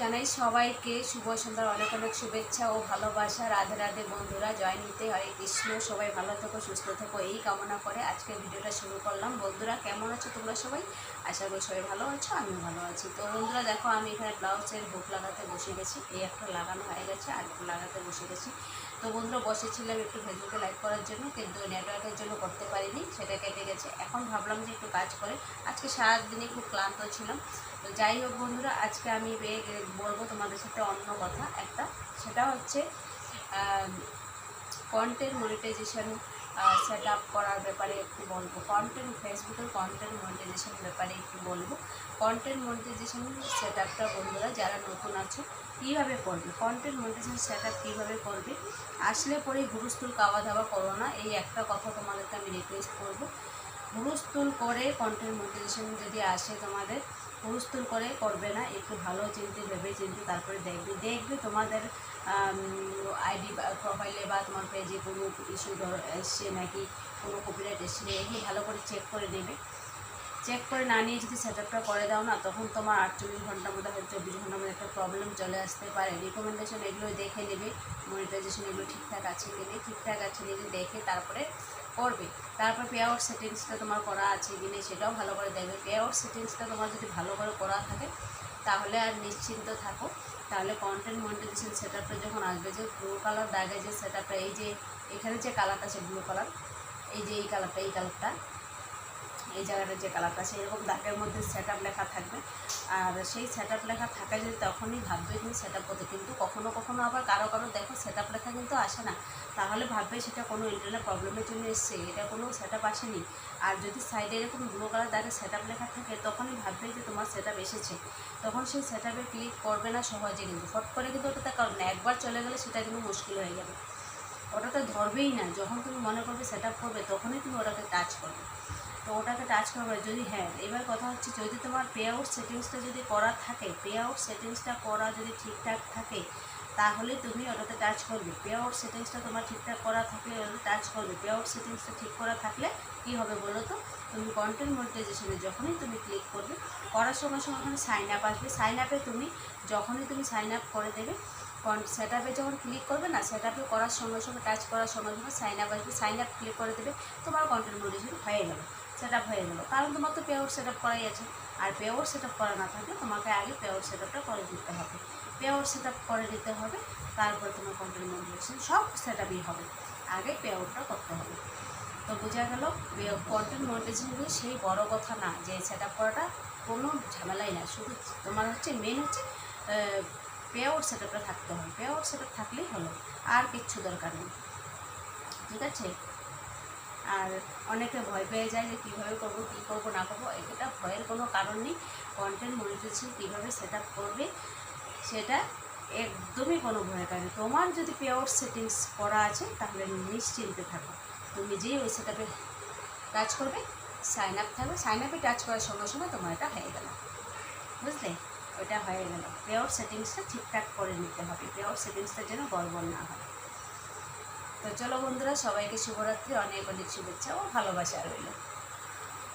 জানাই সবাইকে শুভ সন্ধ্যার অনেক অনেক শুভেচ্ছা ও ভালোবাসা। রাধে রাধে বন্ধুরা, জয় নিতে হরে কৃষ্ণ। সবাই ভালো থেকো, সুস্থ থেকো, এই কামনা করে আজকে ভিডিওটা শুরু করলাম। বন্ধুরা, কেমন আছো তোমরা সবাই? আশা করি সবাই ভালো আছো, আমিও ভালো আছি। তো বন্ধুরা, দেখো আমি এখানে ব্লাউজের হুক লাগাতে বসে গেছি। এই একটা লাগানো হয়ে গেছে, আর লাগাতে বসে গেছি। তো বন্ধুরা, বসেছিলাম একটু ফেসবুকে লাইক করার জন্য, কিন্তু নেটওয়ার্কের জন্য করতে পারিনি, সেটা কেটে গেছে। এখন ভাবলাম যে একটু কাজ করে, আজকে সারাদিনে খুব ক্লান্ত ছিলাম। তো যাই হোক বন্ধুরা, আজকে আমি বলব তোমাদের সাথে অন্য কথা একটা, সেটা হচ্ছে কন্টেন্ট মনিটাইজেশন সেট আপ করার ব্যাপারে একটু বলব। কন্টেন্ট ফেসবুকের কন্টেন্ট মনিটাইজেশন ব্যাপারে একটু বলব। কন্টেন্ট মনিটাইজেশন সেট আপটা বন্ধুরা, যারা নতুন আছো, কীভাবে করবে? কন্টেন্ট মনিটাইজেশন সেট আপ কীভাবে করবে? আসলে পরে হুরুস্তুল খাওয়া দাওয়া করো না। এই একটা কথা তোমাদেরকে আমি রিকোয়েস্ট করব। হুরুস্তুল করে কন্টেন্ট মোটিভেশন যদি আসে তোমাদের, হুলস্থুল করে করবে না, একটু ভালো চিনতে ভেবে চিনতে তারপরে দেখবে। দেখবে তোমাদের আইডি প্রোফাইলে বা তোমার পেজে কোনো ইস্যু এসছে নাকি, কোনো কপিরাইট এসছে, এগুলো ভালো করে চেক করে নেবে। চেক করে না নিয়ে যদি সেট আপটা করে দাও না, তখন তোমার আটচল্লিশ ঘণ্টার মধ্যে হয়তো চব্বিশ ঘণ্টার মধ্যে একটা প্রবলেম চলে আসতে পারে। রিকমেন্ডেশন এগুলো দেখে নেবে মনিটাইজেশন এগুলো ঠিকঠাক আছে কি নেই, ঠিকঠাক আছে যদি দেখে তারপরে করবে। তারপর পে আউট সেটিংসটা তোমার করা আছে কি নেই সেটাও ভালো করে দেখবে। পে আউট সেটিংসটা তোমার যদি ভালো করে করা থাকে, তাহলে আর নিশ্চিন্ত থাকো। তাহলে কন্টেন্ট মনিটাইজেশন সেট যখন আসবে, যে ব্লু কালার দাগে যে সেট এই যে এখানে যে কালারটা আছে ব্লু কালার এই যে এই কালারটা এই কালারটা এই জায়গাটা যে কালারটা আছে এরকম দাগের মধ্যে সেট লেখা থাকবে। আর সেই সেট লেখা থাকা যদি তখনই ভাববে তুমি সেট আপ করতে কিন্তু কখনো কখনো আবার কারও কারও দেখো সেট লেখা কিন্তু আসে না। তাহলে ভাববে সেটা কোনো ইন্টারনেট প্রবলেমের জন্য এসছে, এটা কোনো সেট আপ আসেনি। আর যদি সাইডে এরকম ব্লু কালার দাগে সেট লেখা থাকে, তখনই ভাববে যে তোমার সেট এসেছে। তখন সেই সেট ক্লিক করবে না সহজে কিন্তু। ফট করে কিন্তু ওটাতে কারণ একবার চলে গেলে সেটা কিন্তু মুশকিল হয়ে যাবে। ওটাতে ধরবেই না। যখন তুমি মনে করবে সেট করবে, তখনই তুমি ওটাকে টাচ করবে। তো ওটাকে টাচ করবে। যদি হ্যাঁ এবার কথা হচ্ছে যদি তোমার পে আউট সেটিংসটা যদি করা থাকে পে আউট সেটিংসটা করা যদি ঠিকঠাক থাকে, তাহলে তুমি ওটাতে টাচ করবে। পে আউট সেটিংসটা তোমার ঠিকঠাক করা থাকলে ওটাতে টাচ করবে। পে আউট সেটিংসটা ঠিক করা থাকলে কি হবে বলো তো? তুমি কন্টেন্ট মনিটাইজেশনে যখনই তুমি ক্লিক করবে, করার সঙ্গে সঙ্গে ওখানে সাইন আপ আসবে। সাইন আপে তুমি যখনই তুমি সাইন আপ করে দেবে সেট আপে যখন ক্লিক করবে না সেট আপে করার সঙ্গে সঙ্গে টাচ করার সঙ্গে সঙ্গে সাইন আপ আসবে। সাইন আপ ক্লিক করে দেবে, তোমার কন্টেন্ট মনিটাইজেশন হয়ে গেল সেট হয়ে গেলো। কারণ তোমার তো পে আউট সেট আপ করাই আছে। আর পে আউট সেট আপ করা না থাকলে তোমাকে আগে পে আউট সেট করে দিতে হবে। পে আউট সেট আপ করে দিতে হবে, তারপরে তোমার কন্টেন্ট মনিটাইজেশন সব সেট হবে। আগে পে আউটটা করতে হবে। তো বোঝা গেল কন্টেন্ট মনিটাইজেশনগুলো সেই বড় কথা না। যে সেট আপ করাটা কোনো ঝামেলাই না। শুধু তোমার হচ্ছে মেন হচ্ছে পে আউট সেট আপটা থাকতে হবে। পে আউট সেট আপ থাকলেই হলো। আর কিচ্ছু দরকার নেই। ঠিক আছে? আর অনেকে ভয় পেয়ে যায় যে কীভাবে করব, কী করব, না করব। এটা ভয়ের কোনো কারণ নেই। কন্টেন্ট মনিটাইজেশন কীভাবে সেট করবে, সেটা একদমই কোনো ভয় কারণ। তোমার যদি পে আউট সেটিংস করা আছে, তাহলে নিশ্চিন্তে থাকো। তুমি যেই ওই সেট টাচ করবে সাইন আপ থাকবে। সাইন আপে টাচ করার সঙ্গে সঙ্গে তোমার এটা হয়ে গেল। বুঝলে? ওটা হয়ে গেল। পে আউট সেটিংসটা ঠিকঠাক করে নিতে হবে। পে আউট সেটিংসটা যেন গড়বড় না হয়। তো চলো বন্ধুরা সবাইকে শুভরাত্রি অনেক অনেক শুভেচ্ছা ও ভালোবাসা রইল